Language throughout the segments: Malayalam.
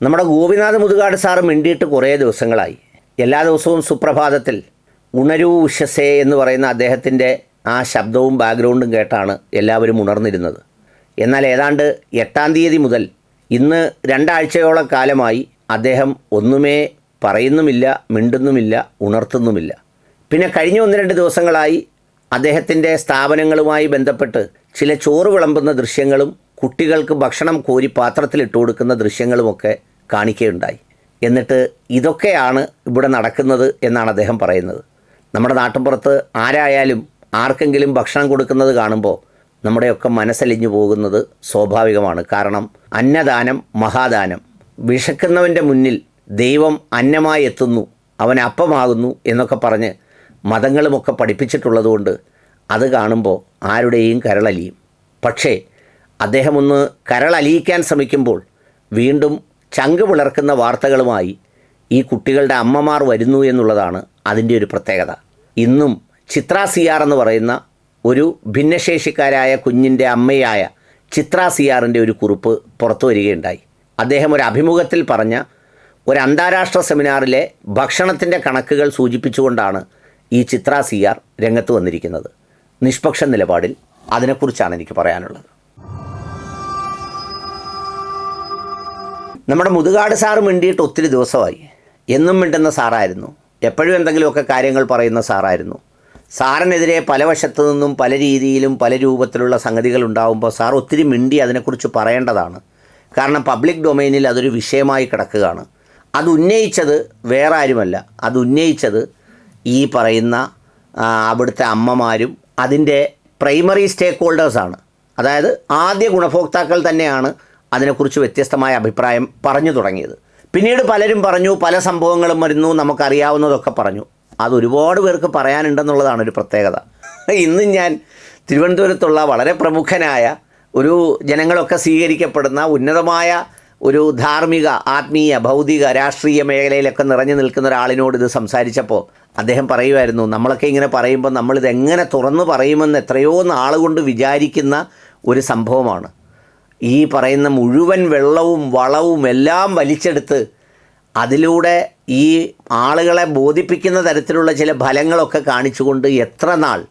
നമ്മുടെ ഗോപിനാഥ് മുതുകാട് സാറ് മിണ്ടിയിട്ട് കുറേ ദിവസങ്ങളായി. എല്ലാ ദിവസവും സുപ്രഭാതത്തിൽ ഉണരൂ ഉഷസേ എന്ന് പറയുന്ന അദ്ദേഹത്തിന്റെ ആ ശബ്ദവും ബാക്ക്ഗ്രൗണ്ടും കേട്ടാണ് എല്ലാവരും ഉണർന്നിരുന്നത്. എന്നാൽ ഏതാണ്ട് എട്ടാം തീയതി മുതൽ ഇന്ന് രണ്ടാഴ്ചയോളം കാലമായി അദ്ദേഹം ഒന്നുമേ പറയുന്നുമില്ല മിണ്ടുന്നുമില്ല ഉണർത്തുന്നുമില്ല. പിന്നെ കഴിഞ്ഞ ഒന്ന് രണ്ട് ദിവസങ്ങളായി അദ്ദേഹത്തിന്റെ സ്ഥാപനങ്ങളുമായി ബന്ധപ്പെട്ട് ചില ചോറ് വിളമ്പുന്ന ദൃശ്യങ്ങളും കുട്ടികൾക്ക് ഭക്ഷണം കോരി പാത്രത്തിലിട്ട് കൊടുക്കുന്ന ദൃശ്യങ്ങളുമൊക്കെ കാണിക്കുകയുണ്ടായി. എന്നിട്ട് ഇതൊക്കെയാണ് ഇവിടെ നടക്കുന്നത് എന്നാണ് അദ്ദേഹം പറയുന്നത്. നമ്മുടെ നാട്ടിൻപുറത്ത് ആരായാലും ആർക്കെങ്കിലും ഭക്ഷണം കൊടുക്കുന്നത് കാണുമ്പോൾ നമ്മുടെയൊക്കെ മനസ്സലിഞ്ഞു പോകുന്നത് സ്വാഭാവികമാണ്. കാരണം അന്നദാനം മഹാദാനം. വിശക്കുന്നവന്റെ മുന്നിൽ ദൈവം അന്നമായി എത്തുന്നു അവൻ അപ്പമാകുന്നു എന്നൊക്കെ പറഞ്ഞ് മതങ്ങളുമൊക്കെ പഠിപ്പിച്ചിട്ടുള്ളതുകൊണ്ട് അത് കാണുമ്പോൾ ആരുടെയും കരളലിയും. പക്ഷേ അദ്ദേഹം ഒന്ന് കരളലിയിക്കാൻ ശ്രമിക്കുമ്പോൾ വീണ്ടും ചങ്ക് പിളർക്കുന്ന വാർത്തകളുമായി ഈ കുട്ടികളുടെ അമ്മമാർ വരുന്നു എന്നുള്ളതാണ് അതിന്റെ ഒരു പ്രത്യേകത. ഇന്നും ചിത്ര സിയാർ എന്ന് പറയുന്ന ഒരു ഭിന്നശേഷിക്കാരായ കുഞ്ഞിന്റെ അമ്മയായ ചിത്ര സിയാറിന്റെ ഒരു കുറിപ്പ് പുറത്തു വരികയുണ്ടായി. അദ്ദേഹം ഒരു അഭിമുഖത്തിൽ പറഞ്ഞ ഒരു അന്താരാഷ്ട്ര സെമിനാറിലെ ഭക്ഷണത്തിന്റെ കണക്കുകൾ സൂചിപ്പിച്ചുകൊണ്ടാണ് ഈ ചിത്ര സിയാർ രംഗത്ത് വന്നിരിക്കുന്നത്. നിഷ്പക്ഷ നിലപാടിൽ അതിനെക്കുറിച്ചാണ് എനിക്ക് പറയാനുള്ളത്. നമ്മുടെ മുതുകാട് സാറ് മിണ്ടിയിട്ട് ഒത്തിരി ദിവസമായി. എന്നും മിണ്ടുന്ന സാറായിരുന്നു. എപ്പോഴും എന്തെങ്കിലുമൊക്കെ കാര്യങ്ങൾ പറയുന്ന സാറായിരുന്നു. സാറിനെതിരെ പല വശത്തു നിന്നും പല രീതിയിലും പല രൂപത്തിലുള്ള സംഗതികൾ ഉണ്ടാകുമ്പോൾ സാർ ഒത്തിരി മിണ്ടി അതിനെക്കുറിച്ച് പറയേണ്ടതാണ്. കാരണം പബ്ലിക് ഡൊമൈനിൽ അതൊരു വിഷയമായി കിടക്കുകയാണ്. അത് ഉന്നയിച്ചത് വേറെ ആരുമല്ല. അത് ഉന്നയിച്ചത് ഈ പറയുന്ന അവിടുത്തെ അമ്മമാരും അതിന്റെ പ്രൈമറി സ്റ്റേക്ക് ഹോൾഡേഴ്സാണ് അതായത് ആദ്യ ഗുണഭോക്താക്കൾ തന്നെയാണ് അതിനെക്കുറിച്ച് വ്യത്യസ്തമായ അഭിപ്രായം പറഞ്ഞു തുടങ്ങിയത്. പിന്നീട് പലരും പറഞ്ഞു പല സംഭവങ്ങളും വരുന്നു നമുക്കറിയാവുന്നതൊക്കെ പറഞ്ഞു. അത് ഒരുപാട് പേർക്ക് പറയാനുണ്ടെന്നുള്ളതാണ് ഒരു പ്രത്യേകത. ഇന്നും ഞാൻ തിരുവനന്തപുരത്തുള്ള വളരെ പ്രമുഖനായ ഒരു ജനങ്ങളൊക്കെ സ്വീകരിക്കപ്പെടുന്ന ഉന്നതമായ ഒരു ധാർമ്മിക ആത്മീയ ഭൗതിക രാഷ്ട്രീയ മേഖലയിലൊക്കെ നിറഞ്ഞു നിൽക്കുന്ന ഒരാളിനോട് ഇത് സംസാരിച്ചപ്പോൾ അദ്ദേഹം പറയുമായിരുന്നു നമ്മളൊക്കെ ഇങ്ങനെ പറയുമ്പോൾ നമ്മളിതെങ്ങനെ തുറന്നു പറയുമെന്ന് എത്രയോ നാളുകൊണ്ട് വിചാരിക്കുന്ന ഒരു സംഭവമാണ്. ഈ പറയുന്ന മുഴുവൻ വെള്ളവും വളവും എല്ലാം വലിച്ചെടുത്ത് അതിലൂടെ ഈ ആളുകളെ ബോധിപ്പിക്കുന്ന തരത്തിലുള്ള ചില ഫലങ്ങളൊക്കെ കാണിച്ചുകൊണ്ട് എത്ര നാൾ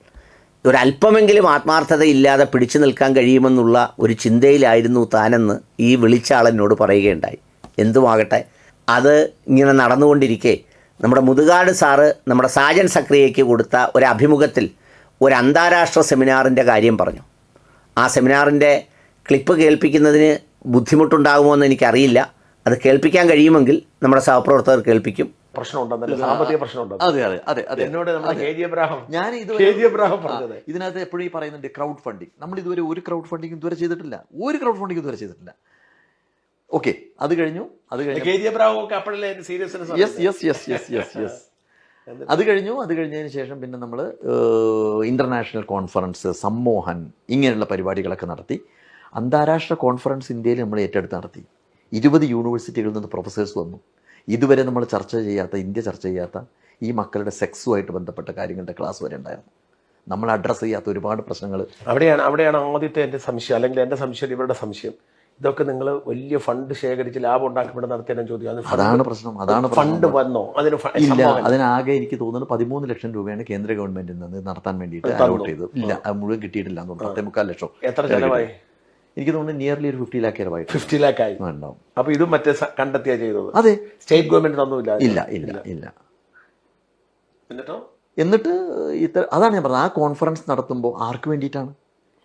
ഒരല്പമെങ്കിലും ആത്മാർത്ഥതയില്ലാതെ പിടിച്ചു നിൽക്കാൻ കഴിയുമെന്നുള്ള ഒരു ചിന്തയിലായിരുന്നു താനെന്ന് ഈ വിളിച്ച ആളെന്നോട് പറയുകയുണ്ടായി. എന്തുമാകട്ടെ അത് ഇങ്ങനെ നടന്നുകൊണ്ടിരിക്കെ നമ്മുടെ മുതുകാട് സാറ് നമ്മുടെ സാജൻ സക്രിയയ്ക്ക് കൊടുത്ത ഒരു അഭിമുഖത്തിൽ ഒരു അന്താരാഷ്ട്ര സെമിനാറിന്റെ കാര്യം പറഞ്ഞു. ആ സെമിനാറിന്റെ ക്ലിപ്പ് കേൾപ്പിക്കുന്നതിന് ബുദ്ധിമുട്ടുണ്ടാകുമോ എന്ന് എനിക്കറിയില്ല. അത് കേൾപ്പിക്കാൻ കഴിയുമെങ്കിൽ നമ്മുടെ സഹപ്രവർത്തകർ കേൾപ്പിക്കും. പ്രശ്നമുണ്ടെന്നല്ല? സാമ്പത്തിക അതെ അതെ അതെ അതെ എന്നോട് നമ്മുടെ അതെ. കെ ജി എബ്രാഹിം ഞാൻ കെ ജി എബ്രാഹിം പറഞ്ഞത്. ഇതിനകത്ത് എപ്പോഴും ഈ പറയുന്നുണ്ട് ക്രൗഡ് ഫണ്ടിങ് നമ്മൾ ഇതുവരെ ഒരു ക്രൗഡ് ഫണ്ടിങ് ഇതുവരെ ചെയ്തിട്ടില്ല. ഒരു ക്രൗഡ് ഫണ്ടിങ് ഇതുവരെ ചെയ്തിട്ടില്ല. ഓക്കെ അത് കഴിഞ്ഞു. അത് കഴിഞ്ഞു കെ ജി എബ്രാഹിം ഒക്കെ അപ്പോഴല്ലേ seriousness yes yes yes yes yes yes അത് കഴിഞ്ഞു. അത് കഴിഞ്ഞതിന് ശേഷം പിന്നെ നമ്മൾ ഇന്റർനാഷണൽ കോൺഫറൻസ് സമ്മോഹൻ ഇങ്ങനെയുള്ള പരിപാടികളൊക്കെ നടത്തി. അന്താരാഷ്ട്ര കോൺഫറൻസ് ഇന്ത്യയിൽ നമ്മൾ ഏറ്റെടുത്ത് നടത്തി. ഇരുപത് യൂണിവേഴ്സിറ്റികളിൽ നിന്ന് പ്രൊഫസേഴ്സ് വന്നു. ഇതുവരെ നമ്മൾ ചർച്ച ചെയ്യാത്ത ഇന്ത്യ ചർച്ച ചെയ്യാത്ത ഈ മക്കളുടെ സെക്സുമായിട്ട് ബന്ധപ്പെട്ട കാര്യങ്ങളുടെ ക്ലാസ് വരെ ഉണ്ടായിരുന്നു. നമ്മൾ അഡ്രസ്സ് ചെയ്യാത്ത ഒരുപാട് പ്രശ്നങ്ങൾ. അവിടെയാണ് അവിടെയാണ് ആദ്യത്തെ എന്റെ സംശയം അല്ലെങ്കിൽ എന്റെ സംശയം ഇവരുടെ സംശയം. ഇതൊക്കെ നിങ്ങൾ വലിയ ഫണ്ട് ശേഖരിച്ച് ലാഭം ഉണ്ടാക്കപ്പെടുന്ന നടത്തിയ ചോദ്യം. അതാണ് പ്രശ്നം അതാണ് ഫണ്ട് വന്നോ? അതിന് ഇല്ല. അതിനാകെ എനിക്ക് തോന്നുന്നത് പതിമൂന്ന് ലക്ഷം രൂപയാണ് കേന്ദ്ര ഗവൺമെന്റിൽ നിന്ന് നടത്താൻ വേണ്ടിയിട്ട് അലോട്ട് ചെയ്തത്. ഇല്ല അത് മുഴുവൻ കിട്ടിയിട്ടില്ല പത്തേ മുക്കാൽ ലക്ഷം എത്ര ചെലവായി? എനിക്ക് തോന്നുന്നു നിയർലി ഒരു ഫിഫ്റ്റി ലാക്ക് ആയിരുന്നു ഫിഫ്റ്റി ലാക്ക് ആയി. ഉണ്ടാവും അപ്പൊ ഇതും മറ്റേ കണ്ടെത്തിയ ചെയ്തത്. അതെ. സ്റ്റേറ്റ് ഗവൺമെന്റ് ഒന്നുമില്ല ഇല്ല ഇല്ല ഇല്ല. എന്നിട്ടോ? എന്നിട്ട് ഇത്ര അതാണ് ഞാൻ പറഞ്ഞത്. ആ കോൺഫറൻസ് നടത്തുമ്പോൾ ആർക്ക് വേണ്ടിയിട്ടാണ്?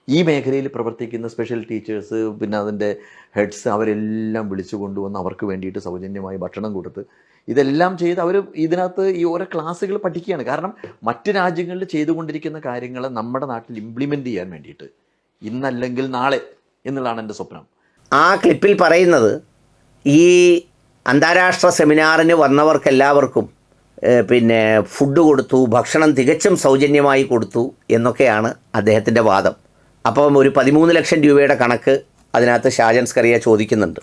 ഈ മേഖലയിൽ പ്രവർത്തിക്കുന്ന സ്പെഷ്യൽ ടീച്ചേഴ്സ് പിന്നെ അതിന്റെ ഹെഡ്സ് അവരെല്ലാം വിളിച്ചു കൊണ്ടുവന്ന് അവർക്ക് വേണ്ടിയിട്ട് സൗജന്യമായി ഭക്ഷണം കൊടുത്ത് ഇതെല്ലാം ചെയ്ത് അവർ ഇതിനകത്ത് ഈ ഓരോ ക്ലാസ്സുകൾ പഠിക്കുകയാണ്. കാരണം മറ്റ് രാജ്യങ്ങളിൽ ചെയ്തുകൊണ്ടിരിക്കുന്ന കാര്യങ്ങൾ നമ്മുടെ നാട്ടിൽ ഇംപ്ലിമെന്റ് ചെയ്യാൻ വേണ്ടിയിട്ട് ഇന്നല്ലെങ്കിൽ നാളെ എന്നുള്ളതാണ് എന്റെ സ്വപ്നം. ആ ക്ലിപ്പിൽ പറയുന്നത് ഈ അന്താരാഷ്ട്ര സെമിനാറിന് വന്നവർക്കെല്ലാവർക്കും പിന്നെ ഫുഡ് കൊടുത്തു ഭക്ഷണം തികച്ചും സൗജന്യമായി കൊടുത്തു എന്നൊക്കെയാണ് അദ്ദേഹത്തിന്റെ വാദം. അപ്പം ഒരു പതിമൂന്ന് ലക്ഷം രൂപയുടെ കണക്ക് അതിനകത്ത് ഷാജൻ സ്കറിയ ചോദിക്കുന്നുണ്ട്.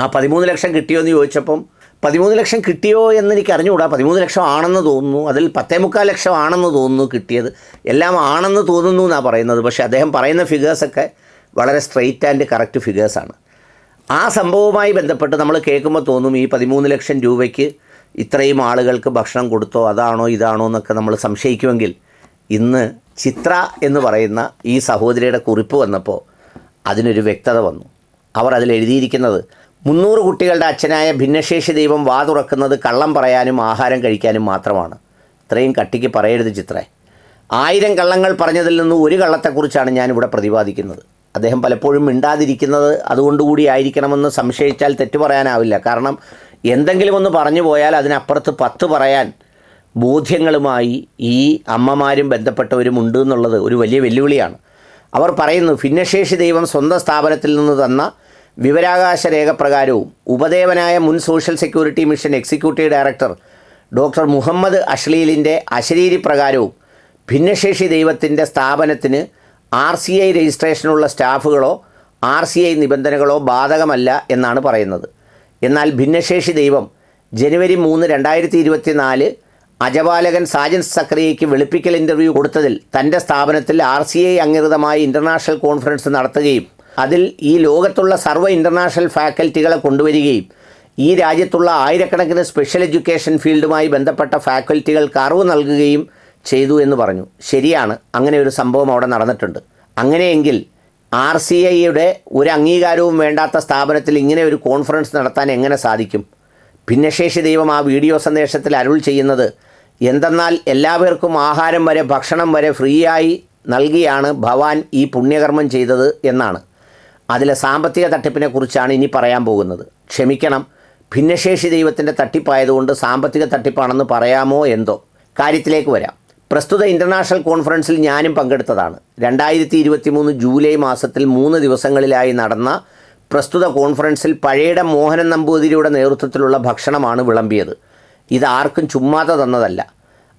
ആ പതിമൂന്ന് ലക്ഷം കിട്ടിയോ എന്ന് ചോദിച്ചപ്പം പതിമൂന്ന് ലക്ഷം കിട്ടിയോ എന്ന് എനിക്ക് അറിഞ്ഞുകൂടാ പതിമൂന്ന് ലക്ഷം ആണെന്ന് തോന്നുന്നു അതിൽ പത്തേ മുക്കാൽ ലക്ഷം ആണെന്ന് തോന്നുന്നു കിട്ടിയത് എല്ലാം ആണെന്ന് തോന്നുന്നു എന്നാണ് പറയുന്നത് പക്ഷേ അദ്ദേഹം പറയുന്ന ഫിഗേഴ്സൊക്കെ വളരെ സ്ട്രെയിറ്റ് ആൻഡ് കറക്റ്റ് ഫിഗേഴ്സാണ് ആ സംഭവവുമായി ബന്ധപ്പെട്ട് നമ്മൾ കേൾക്കുമ്പോൾ തോന്നും ഈ പതിമൂന്ന് ലക്ഷം രൂപയ്ക്ക് ഇത്രയും ആളുകൾക്ക് ഭക്ഷണം കൊടുത്തോ അതാണോ ഇതാണോ എന്നൊക്കെ നമ്മൾ സംശയിക്കുമെങ്കിൽ ഇന്ന് ചിത്ര എന്ന് പറയുന്ന ഈ സഹോദരിയുടെ കുറിപ്പ് വന്നപ്പോൾ അതിനൊരു വ്യക്തത വന്നു. അവർ അതിൽ എഴുതിയിരിക്കുന്നത് മുന്നൂറ് കുട്ടികളുടെ അച്ഛനായ ഭിന്നശേഷി ദൈവം വാ തുറക്കുന്നത് കള്ളം പറയാനും ആഹാരം കഴിക്കാനും മാത്രമാണ്. ഇത്രയും കട്ടിക്ക് പറയരുത് ചിത്രേ. ആയിരം കള്ളങ്ങൾ പറഞ്ഞതിൽ നിന്ന് ഒരു കള്ളത്തെക്കുറിച്ചാണ് ഞാനിവിടെ പ്രതിപാദിക്കുന്നത്. അദ്ദേഹം പലപ്പോഴും മിണ്ടാതിരിക്കുന്നത് അതുകൊണ്ടുകൂടി ആയിരിക്കണമെന്ന് സംശയിച്ചാൽ തെറ്റു പറയാനാവില്ല. കാരണം എന്തെങ്കിലും ഒന്ന് പറഞ്ഞു പോയാൽ അതിനപ്പുറത്ത് പത്ത് പറയാൻ ബോധ്യങ്ങളുമായി ഈ അമ്മമാരും ബന്ധപ്പെട്ടവരും ഉണ്ട് എന്നുള്ളത് ഒരു വലിയ വെല്ലുവിളിയാണ്. അവർ പറയുന്നു ഭിന്നശേഷി ദൈവം സ്വന്തം സ്ഥാപനത്തിൽ നിന്ന് തന്ന വിവരാകാശ രേഖപ്രകാരവും ഉപദേവനായ മുൻ social security mission executive director doctor Muhammad അഷ്ലീലിന്റെ അശരീരി പ്രകാരവും ഭിന്നശേഷി ദൈവത്തിന്റെ സ്ഥാപനത്തിന് ആർ സി ഐ രജിസ്ട്രേഷനുള്ള സ്റ്റാഫുകളോ ആർ സി ഐ നിബന്ധനകളോ ബാധകമല്ല എന്നാണ് പറയുന്നത്. എന്നാൽ ഭിന്നശേഷി ദൈവം ജനുവരി മൂന്ന് രണ്ടായിരത്തി ഇരുപത്തി നാല് അജപാലകൻ സാജൻ സക്രിയയ്ക്ക് വെളുപ്പിക്കൽ ഇന്റർവ്യൂ കൊടുത്തതിൽ തന്റെ സ്ഥാപനത്തിൽ ആർ സി ഐ അംഗീകൃതമായ ഇന്റർനാഷണൽ കോൺഫറൻസ് നടത്തുകയും അതിൽ ഈ ലോകത്തുള്ള സർവ ഇന്റർനാഷണൽ ഫാക്കൽറ്റികളെ കൊണ്ടുവരികയും ഈ രാജ്യത്തുള്ള ആയിരക്കണക്കിന് സ്പെഷ്യൽ എഡ്യൂക്കേഷൻ ഫീൽഡുമായി ബന്ധപ്പെട്ട ഫാക്കൽറ്റികൾക്ക് അറിവ് നൽകുകയും ചെയ്തു എന്ന് പറഞ്ഞു. ശരിയാണ് അങ്ങനെ ഒരു സംഭവം അവിടെ നടന്നിട്ടുണ്ട്. അങ്ങനെയെങ്കിൽ ആർ സി ഐയുടെ ഒരു അംഗീകാരവും വേണ്ടാത്ത സ്ഥാപനത്തിൽ ഇങ്ങനെ ഒരു കോൺഫറൻസ് നടത്താൻ എങ്ങനെ സാധിക്കും? ഭിന്നശേഷി ദൈവം ആ വീഡിയോ സന്ദേശത്തിൽ അരുൾ ചെയ്യുന്നത് എന്തെന്നാൽ എല്ലാവർക്കും ആഹാരം വരെ ഭക്ഷണം വരെ ഫ്രീ ആയി നൽകിയാണ് ഭവാൻ ഈ പുണ്യകർമ്മം ചെയ്തത് എന്നാണ്. അതിലെ സാമ്പത്തിക തട്ടിപ്പിനെക്കുറിച്ചാണ് ഇനി പറയാൻ പോകുന്നത്. ക്ഷമിക്കണം ഭിന്നശേഷി ദൈവത്തിന്റെ തട്ടിപ്പായതുകൊണ്ട് സാമ്പത്തിക തട്ടിപ്പാണെന്ന് പറയാമോ എന്തോ? കാര്യത്തിലേക്ക് വരാം. പ്രസ്തുത ഇന്റർനാഷണൽ കോൺഫറൻസിൽ ഞാനും പങ്കെടുത്തതാണ്. രണ്ടായിരത്തി ഇരുപത്തി മൂന്ന് ജൂലൈ മാസത്തിൽ മൂന്ന് ദിവസങ്ങളിലായി നടന്ന പ്രസ്തുത കോൺഫറൻസിൽ പഴയുടെ മോഹനൻ നമ്പൂതിരിയുടെ നേതൃത്വത്തിലുള്ള ഭക്ഷണമാണ് വിളമ്പിയത്. ഇത് ആർക്കും ചുമ്മാതെ തന്നതല്ല.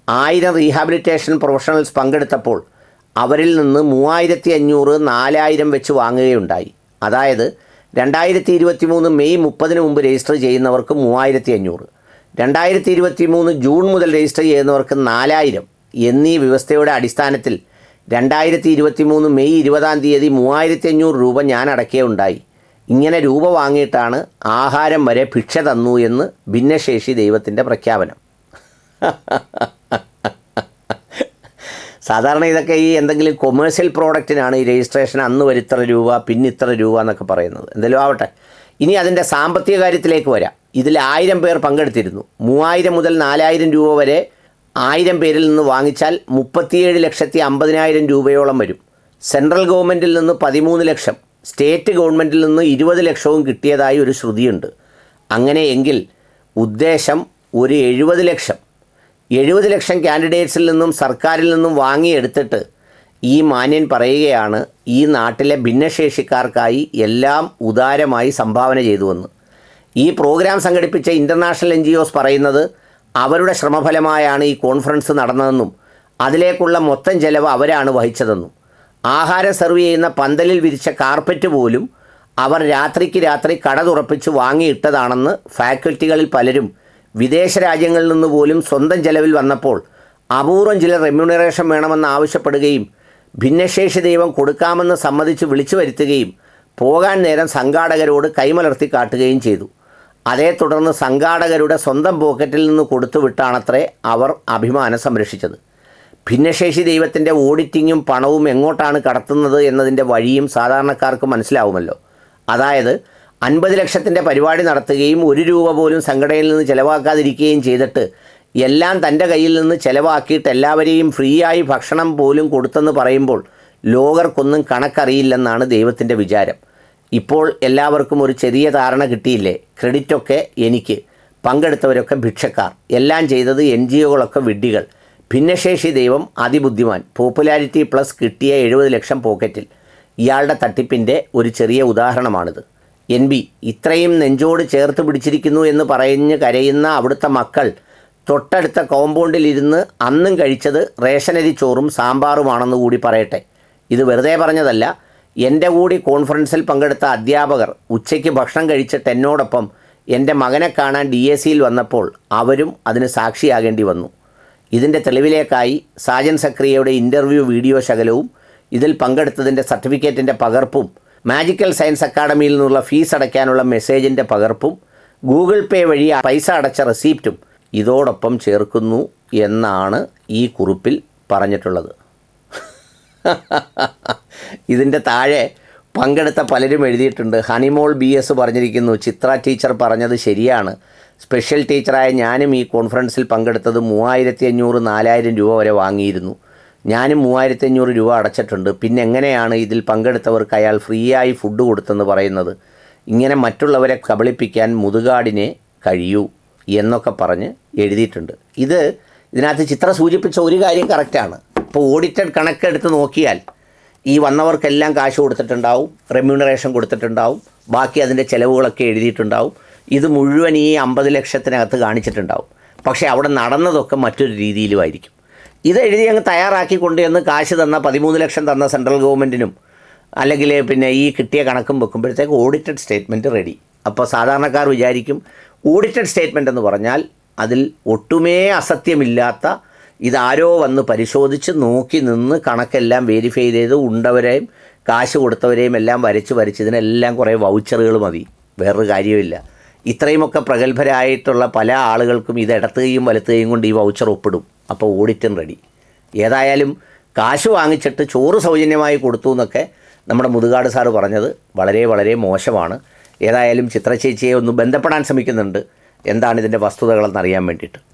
ആയിരം റീഹാബിലിറ്റേഷൻ പ്രൊഫഷണൽസ് പങ്കെടുത്തപ്പോൾ അവരിൽ നിന്ന് മൂവായിരത്തി അഞ്ഞൂറ് നാലായിരം വെച്ച് വാങ്ങുകയുണ്ടായി. അതായത് രണ്ടായിരത്തി ഇരുപത്തി മൂന്ന് മെയ് മുപ്പതിന് മുമ്പ് രജിസ്റ്റർ ചെയ്യുന്നവർക്ക് മൂവായിരത്തി അഞ്ഞൂറ് രണ്ടായിരത്തി ഇരുപത്തി മൂന്ന് ജൂൺ മുതൽ രജിസ്റ്റർ ചെയ്യുന്നവർക്ക് നാലായിരം. എന്നീ വ്യവസ്ഥയുടെ അടിസ്ഥാനത്തിൽ രണ്ടായിരത്തി ഇരുപത്തി മൂന്ന് മെയ് ഇരുപതാം തീയതി മൂവായിരത്തി അഞ്ഞൂറ് രൂപ ഞാൻ അടക്കേ ഉണ്ടായി. ഇങ്ങനെ രൂപ വാങ്ങിയിട്ടാണ് ആഹാരം വരെ ഭിക്ഷ തന്നു എന്ന് ഭിന്നശേഷി ദൈവത്തിന്റെ പ്രഖ്യാപനം. സാധാരണ ഇതൊക്കെ ഈ എന്തെങ്കിലും കൊമേഴ്സ്യൽ പ്രോഡക്റ്റിനാണ് ഈ രജിസ്ട്രേഷൻ അന്ന് വരിത്ര രൂപ പിന്നെ ഇത്ര രൂപ എന്നൊക്കെ പറയുന്നത്. എന്തെങ്കിലും ആവട്ടെ. ഇനി അതിന്റെ സാമ്പത്തിക കാര്യത്തിലേക്ക് വരാം. ഇതിൽ ആയിരം പേർ പങ്കെടുത്തിരുന്നു. മൂവായിരം മുതൽ നാലായിരം രൂപ വരെ ആയിരം പേരിൽ നിന്ന് വാങ്ങിച്ചാൽ മുപ്പത്തിയേഴ് ലക്ഷത്തി അമ്പതിനായിരം രൂപയോളം വരും. സെൻട്രൽ ഗവൺമെന്റിൽ നിന്ന് പതിമൂന്ന് ലക്ഷം സ്റ്റേറ്റ് ഗവൺമെന്റിൽ നിന്ന് ഇരുപത് ലക്ഷവും കിട്ടിയതായി ഒരു ശ്രുതിയുണ്ട്. അങ്ങനെയെങ്കിൽ ഉദ്ദേശം ഒരു എഴുപത് ലക്ഷം. എഴുപത് ലക്ഷം കാൻഡിഡേറ്റ്സിൽ നിന്നും സർക്കാരിൽ നിന്നും വാങ്ങിയെടുത്തിട്ട് ഈ മാന്യൻ പറയുകയാണ് ഈ നാട്ടിലെ ഭിന്നശേഷിക്കാർക്കായി എല്ലാം ഉദാരമായി സംഭാവന ചെയ്തുവെന്ന്. ഈ പ്രോഗ്രാം സംഘടിപ്പിച്ച ഇന്റർനാഷണൽ എൻ പറയുന്നത് അവരുടെ ശ്രമഫലമായാണ് ഈ കോൺഫറൻസ് നടന്നതെന്നും അതിലേക്കുള്ള മൊത്തം ചെലവ് അവരാണ് വഹിച്ചതെന്നും ആഹാരം സെർവ് ചെയ്യുന്ന പന്തലിൽ വിരിച്ച കാർപ്പറ്റ് പോലും അവർ രാത്രിക്ക് രാത്രി കട തുറപ്പിച്ച് വാങ്ങിയിട്ടതാണെന്ന് ഫാക്കൽറ്റികളിൽ പലരും വിദേശ രാജ്യങ്ങളിൽ നിന്ന് പോലും സ്വന്തം ചെലവിൽ വന്നപ്പോൾ അപൂർവം ചില റെമ്യൂണറേഷൻ വേണമെന്ന് ആവശ്യപ്പെടുകയും ഭിന്നശേഷി ദൈവം കൊടുക്കാമെന്ന് സമ്മതിച്ച് വിളിച്ചു വരുത്തുകയും പോകാൻ നേരം സംഘാടകരോട് കൈമലർത്തി കാട്ടുകയും ചെയ്തു. അതേ തുടർന്ന് സംഘാടകരുടെ സ്വന്തം പോക്കറ്റിൽ നിന്ന് കൊടുത്തുവിട്ടാണത്രേ അവർ അഭിമാനം സംരക്ഷിച്ചത്. ഭിന്നശേഷി ദൈവത്തിന്റെ ഓഡിറ്റിങ്ങും പണവും എങ്ങോട്ടാണ് കടത്തുന്നത് എന്നതിന്റെ വഴിയും സാധാരണക്കാർക്ക് മനസ്സിലാവുമല്ലോ. അതായത് അൻപത് ലക്ഷത്തിന്റെ പരിപാടി നടത്തുകയും ഒരു രൂപ പോലും സംഘടനയിൽ നിന്ന് ചിലവാക്കാതിരിക്കുകയും ചെയ്തിട്ട് എല്ലാം തന്റെ കയ്യിൽ നിന്ന് ചിലവാക്കിയിട്ട് എല്ലാവരെയും ഫ്രീ ആയി ഭക്ഷണം പോലും കൊടുത്തെന്ന് പറയുമ്പോൾ ലോകർക്കൊന്നും കണക്കറിയില്ലെന്നാണ് ദൈവത്തിന്റെ വിചാരം. ഇപ്പോൾ എല്ലാവർക്കും ഒരു ചെറിയ ധാരണ കിട്ടിയില്ലേ? ക്രെഡിറ്റൊക്കെ എനിക്ക്. പങ്കെടുത്തവരൊക്കെ ഭിക്ഷക്കാർ. എല്ലാം ചെയ്തത് എൻ ജി ഒകളൊക്കെ വിഡ്ഢികൾ. ഭിന്നശേഷി ദൈവം അതിബുദ്ധിമാൻ. പോപ്പുലാരിറ്റി പ്ലസ് കിട്ടിയ എഴുപത് ലക്ഷം പോക്കറ്റിൽ. ഇയാളുടെ തട്ടിപ്പിന്റെ ഒരു ചെറിയ ഉദാഹരണമാണിത്. എൻ ബി ഇത്രയും നെഞ്ചോട് ചേർത്ത് പിടിച്ചിരിക്കുന്നു എന്ന് പറഞ്ഞ് കരയുന്ന അവിടുത്തെ മക്കൾ തൊട്ടടുത്ത കോമ്പൗണ്ടിൽ ഇരുന്ന് അന്നും കഴിച്ചത് റേഷനരി ചോറും സാമ്പാറുമാണെന്ന് കൂടി പറയട്ടെ. ഇത് വെറുതെ പറഞ്ഞതല്ല എന്റെ കൂടി കോൺഫറൻസിൽ പങ്കെടുത്ത അധ്യാപകർ ഉച്ചയ്ക്ക് ഭക്ഷണം കഴിച്ചിട്ട് എന്നോടൊപ്പം എന്റെ മകനെ കാണാൻ ഡി എ സിയിൽ വന്നപ്പോൾ അവരും അതിന് സാക്ഷിയാകേണ്ടി വന്നു. ഇതിന്റെ തെളിവിലേക്കായി സാജൻ സക്രിയയുടെ ഇന്റർവ്യൂ വീഡിയോ ശകലവും ഇതിൽ പങ്കെടുത്തതിന്റെ സർട്ടിഫിക്കറ്റിന്റെ പകർപ്പും മാജിക്കൽ സയൻസ് അക്കാഡമിയിൽ നിന്നുള്ള ഫീസ് അടയ്ക്കാനുള്ള മെസ്സേജിന്റെ പകർപ്പും ഗൂഗിൾ പേ വഴി പൈസ അടച്ച റെസീപ്റ്റും ഇതോടൊപ്പം ചേർക്കുന്നു എന്നാണ് ഈ കുറിപ്പിൽ പറഞ്ഞിട്ടുള്ളത്. ഇതിന്റെ താഴെ പങ്കെടുത്ത പലരും എഴുതിയിട്ടുണ്ട്. ഹണിമോൾ ബി എസ് പറഞ്ഞിരിക്കുന്നു ചിത്ര ടീച്ചർ പറഞ്ഞത് ശരിയാണ്. സ്പെഷ്യൽ ടീച്ചറായ ഞാനും ഈ കോൺഫറൻസിൽ പങ്കെടുത്തത് മൂവായിരത്തി അഞ്ഞൂറ് നാലായിരം രൂപ വരെ വാങ്ങിയിരുന്നു. ഞാനും മൂവായിരത്തി അഞ്ഞൂറ് രൂപ അടച്ചിട്ടുണ്ട്. പിന്നെ എങ്ങനെയാണ് ഇതിൽ പങ്കെടുത്തവർക്ക് അയാൾ ഫ്രീ ആയി ഫുഡ് കൊടുത്തെന്ന് പറയുന്നത്? ഇങ്ങനെ മറ്റുള്ളവരെ കബളിപ്പിക്കാൻ മുതുകാടിനെ കഴിയൂ എന്നൊക്കെ പറഞ്ഞ് എഴുതിയിട്ടുണ്ട്. ഇത് ഇതിനകത്ത് ചിത്രം സൂചിപ്പിച്ച ഒരു കാര്യം കറക്റ്റാണ് ഇപ്പോൾ ഓഡിറ്റഡ് കണക്കെടുത്ത് നോക്കിയാൽ ഈ വന്നവർക്കെല്ലാം കാശ് കൊടുത്തിട്ടുണ്ടാവും റെമ്യൂണറേഷൻ കൊടുത്തിട്ടുണ്ടാവും ബാക്കി അതിന്റെ ചിലവുകളൊക്കെ എഴുതിയിട്ടുണ്ടാവും. ഇത് മുഴുവൻ ഈ അമ്പത് ലക്ഷത്തിനകത്ത് കാണിച്ചിട്ടുണ്ടാവും. പക്ഷേ അവിടെ നടന്നതൊക്കെ മറ്റൊരു രീതിയിലുമായിരിക്കും. ഇത് എഴുതി അങ്ങ് തയ്യാറാക്കി കൊണ്ടുവന്ന് കാശ് തന്ന പതിമൂന്ന് ലക്ഷം തന്ന സെൻട്രൽ ഗവൺമെന്റിനും അല്ലെങ്കിൽ പിന്നെ ഈ കിട്ടിയ കണക്കും വെക്കുമ്പോഴത്തേക്ക് ഓഡിറ്റഡ് സ്റ്റേറ്റ്മെന്റ് റെഡി അപ്പോൾ സാധാരണക്കാർ വിചാരിക്കും ഓഡിറ്റഡ് സ്റ്റേറ്റ്മെന്റ് എന്ന് പറഞ്ഞാൽ അതിൽ ഒട്ടുമേ അസത്യമില്ലാത്ത ഇതാരോ വന്ന് പരിശോധിച്ച് നോക്കി നിന്ന് കണക്കെല്ലാം വെരിഫൈ ചെയ്ത് ഉണ്ടവരെയും കാശ് കൊടുത്തവരെയും എല്ലാം വരച്ച് വരച്ച് ഇതിനെല്ലാം കുറേ വൗച്ചറുകൾ മതി. വേറൊരു കാര്യമില്ല ഇത്രയുമൊക്കെ പ്രഗത്ഭരായിട്ടുള്ള പല ആളുകൾക്കും ഇത് ഇടത്തുകയും വലത്തുകയും കൊണ്ട് ഈ വൗച്ചർ ഒപ്പിടും. അപ്പോൾ ഓഡിറ്റും റെഡി ഏതായാലും കാശ് വാങ്ങിച്ചിട്ട് ചോറ് സൗജന്യമായി കൊടുത്തു എന്നൊക്കെ നമ്മുടെ മുതുകാട് സാറ് പറഞ്ഞത് വളരെ വളരെ മോശമാണ്. ഏതായാലും ചിത്രചേച്ചിയെ ഒന്ന് ബന്ധപ്പെടാൻ ശ്രമിക്കുന്നുണ്ട്. എന്താണ് ഇതിന്റെ വസ്തുതകളെന്നറിയാൻ വേണ്ടിയിട്ട്.